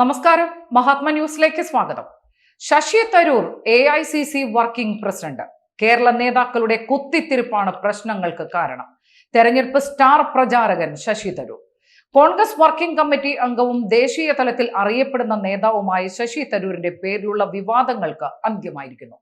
നമസ്കാരം. മഹാത്മ ന്യൂസിലേക്ക് സ്വാഗതം. Shashi Tharoor A I C C working president. Kerala നേതാക്കളുടെ കുത്തിത്തിരിപ്പാണ് പ്രശ്നങ്ങൾക്ക് കാരണം. തെരഞ്ഞെടുപ്പ് സ്റ്റാർ പ്രചാരകൻ ശശി തരൂർ. കോൺഗ്രസ് വർക്കിംഗ് കമ്മിറ്റി അംഗവും ദേശീയ തലത്തിൽ അറിയപ്പെടുന്ന നേതാവുമായ ശശി തരൂരിന്റെ പേരിലുള്ള വിവാദങ്ങൾക്ക് അന്ത്യമായിരിക്കുന്നു.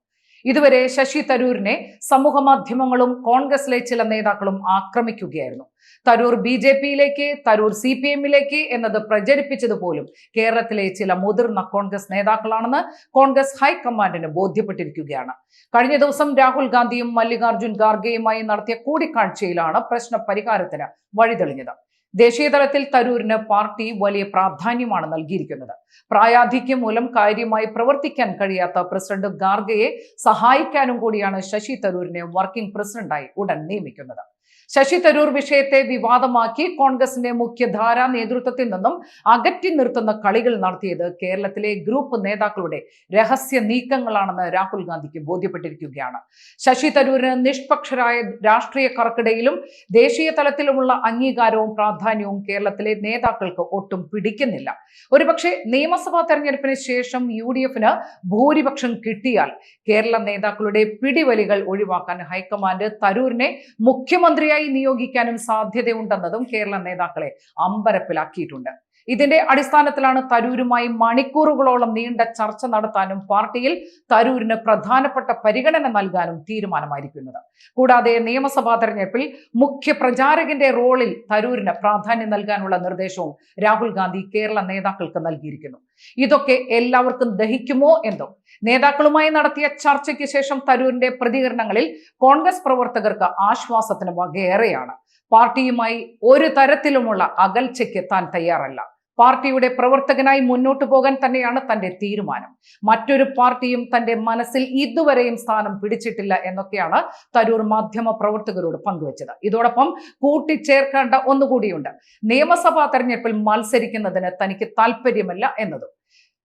ഇതുവരെ ശശി തരൂരിനെ സമൂഹ മാധ്യമങ്ങളും കോൺഗ്രസിലെ ചില നേതാക്കളും ആക്രമിക്കുകയായിരുന്നു. തരൂർ ബി ജെ പിയിലേക്ക് തരൂർ സി പി എമ്മിലേക്ക് എന്നത് പ്രചരിപ്പിച്ചത് പോലും കേരളത്തിലെ ചില മുതിർന്ന കോൺഗ്രസ് നേതാക്കളാണെന്ന് കോൺഗ്രസ് ഹൈക്കമാൻഡിന് ബോധ്യപ്പെട്ടിരിക്കുകയാണ്. കഴിഞ്ഞ ദിവസം രാഹുൽ ഗാന്ധിയും മല്ലികാർജുൻ ഖാർഗെയുമായി നടത്തിയ കൂടിക്കാഴ്ചയിലാണ് പ്രശ്ന പരിഹാരത്തിന് വഴിതെളിഞ്ഞത്. ദേശീയ തലത്തിൽ തരൂരിന് പാർട്ടി വലിയ പ്രാധാന്യമാണ് നൽകിയിരിക്കുന്നത്. പ്രായാധിക്യം മൂലം കാര്യമായി പ്രവർത്തിക്കാൻ കഴിയാത്ത പ്രസിഡന്റ് ഗാർഗയെ സഹായിക്കാനും കൂടിയാണ് ശശി തരൂരിനെ വർക്കിംഗ് പ്രസിഡന്റായി ഉടൻ നിയമിക്കുന്നത്. ശശി തരൂർ വിഷയത്തെ വിവാദമാക്കി കോൺഗ്രസിന്റെ മുഖ്യധാരാ നേതൃത്വത്തിൽ നിന്നും അകറ്റി നിർത്തുന്ന കളികൾ നടത്തിയത് കേരളത്തിലെ ഗ്രൂപ്പ് നേതാക്കളുടെ രഹസ്യ നീക്കങ്ങളാണെന്ന് രാഹുൽ ഗാന്ധിക്ക് ബോധ്യപ്പെട്ടിരിക്കുകയാണ്. ശശി തരൂരിന് നിഷ്പക്ഷരായ രാഷ്ട്രീയക്കാർക്കിടയിലും ദേശീയ തലത്തിലുമുള്ള അംഗീകാരവും പ്രാധാന്യവും കേരളത്തിലെ നേതാക്കൾക്ക് ഒട്ടും പിടിക്കുന്നില്ല. ഒരുപക്ഷെ നിയമസഭാ തെരഞ്ഞെടുപ്പിന് ശേഷം യു ഡി എഫിന് ഭൂരിപക്ഷം കിട്ടിയാൽ കേരള നേതാക്കളുടെ പിടിവലികൾ ഒഴിവാക്കാൻ ഹൈക്കമാൻഡ് തരൂരിനെ മുഖ്യമന്ത്രിയായി നിയോഗിക്കാനും സാധ്യതയുണ്ടെന്നതും കേരള നേതാക്കളെ അമ്പരപ്പിലാക്കിയിട്ടുണ്ട്. ഇതിന്റെ അടിസ്ഥാനത്തിലാണ് തരൂരുമായി മണിക്കൂറുകളോളം നീണ്ട ചർച്ച നടത്താനും പാർട്ടിയിൽ തരൂരിന് പ്രധാനപ്പെട്ട പരിഗണന നൽകാനും തീരുമാനമായിരിക്കുന്നത്. കൂടാതെ നിയമസഭാ തെരഞ്ഞെടുപ്പിൽ മുഖ്യ പ്രചാരകന്റെ റോളിൽ തരൂരിന് പ്രാധാന്യം നൽകാനുള്ള നിർദ്ദേശവും രാഹുൽ ഗാന്ധി കേരള നേതാക്കൾക്ക് നൽകിയിരിക്കുന്നു. ഇതൊക്കെ എല്ലാവർക്കും ദഹിക്കുമോ എന്തോ? നേതാക്കളുമായി നടത്തിയ ചർച്ചയ്ക്ക് ശേഷം തരൂരിന്റെ പ്രതികരണങ്ങളിൽ കോൺഗ്രസ് പ്രവർത്തകർക്ക് ആശ്വാസത്തിന് വകയേറെയാണ്. പാർട്ടിയുമായി ഒരു തരത്തിലുമുള്ള അകൽച്ചയ്ക്ക് താൻ തയ്യാറല്ല. പാർട്ടിയുടെ പ്രവർത്തകനായി മുന്നോട്ട് പോകാൻ തന്നെയാണ് തന്റെ തീരുമാനം. മറ്റൊരു പാർട്ടിയും തന്റെ മനസ്സിൽ ഇതുവരെയും സ്ഥാനം പിടിച്ചിട്ടില്ല എന്നൊക്കെയാണ് തരൂർ മാധ്യമ പ്രവർത്തകരോട് പങ്കുവച്ചത്. ഇതോടൊപ്പം കൂട്ടിച്ചേർക്കേണ്ട ഒന്നുകൂടിയുണ്ട്. നിയമസഭാ തെരഞ്ഞെടുപ്പിൽ മത്സരിക്കുന്നതിന് തനിക്ക് താല്പര്യമില്ല എന്നതും.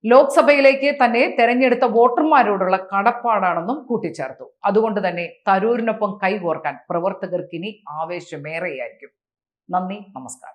ലോക്സഭയിലേക്ക് തന്നെ തെരഞ്ഞെടുത്ത വോട്ടർമാരോടുള്ള കടപ്പാടാണെന്നും കൂട്ടിച്ചേർത്തു. അതുകൊണ്ട് തന്നെ തരൂരിനൊപ്പം കൈകോർക്കാൻ പ്രവർത്തകർക്കിനി ആവേശമേറെയായിരിക്കും. നന്ദി നമസ്കാരം.